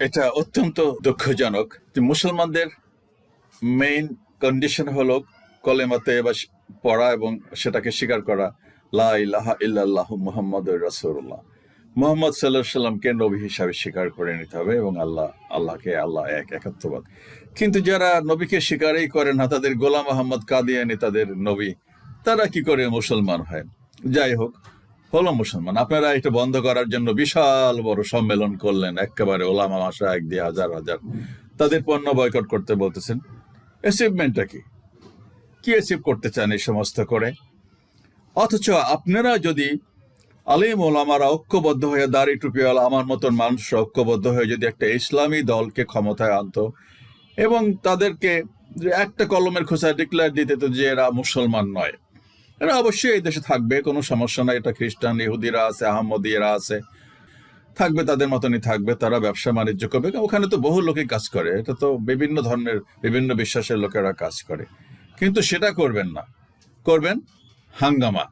এটা অত্যন্ত দুঃখজনক। যে মুসলমানদের মেইন কন্ডিশন হলো কলেমাতে বা পড়া এবং সেটাকে স্বীকার করা। লা রাসূলুল্লাহ। মোহাম্মদ সাল্লাহ সাল্লামকে নবী হিসাবে স্বীকার করে নিতে হবে এবং আল্লাহ, আল্লাহকে আল্লাহ এক একাত্মবাদ কিন্তু যারা নবীকে স্বীকারই করে না, তাদের গোলাম আহমদ কাদিয়ানি তাদের নবী। তারা কি করে মুসলমান হয়? যাই হোক হলো মুসলমান। আপনারা এটা বন্ধ করার জন্য বিশাল বড় সম্মেলন করলেন। একেবারে ওলামা মাসা এক দিয়ে হাজার হাজার। তাদের পণ্য বয়কট করতে বলতেছেন অ্যাচিভমেন্টটা কি? কি অ্যাচিভ করতে চান এই সমস্ত করে? অথচ আপনারা যদি আলিম ওলামারা ঐক্যবদ্ধ হয়ে দাড়ি টুপিওয়ালা আমার মতন মানুষ ঐক্যবদ্ধ হয়ে যদি একটা ইসলামী দলকে ক্ষমতায় আনতো এবং তাদেরকে একটা কলমের খোঁচা ডিক্লেয়ার দিতে, তো যে এরা মুসলমান নয়। এরা অবশ্যই এই দেশে থাকবে, কোনো সমস্যা নাই, এটা খ্রিস্টান, ইহুদিরা আছে আহমদিরা আছে। থাকবে তাদের মতনই থাকবে, তারা ব্যবসা বাণিজ্য করবে। ওখানে তো বহু লোকই কাজ করে, এটা তো বিভিন্ন ধর্মের, বিভিন্ন বিশ্বাসের লোকেরা কাজ করে। কিন্তু সেটা করবেন না। করবেন হাঙ্গামা।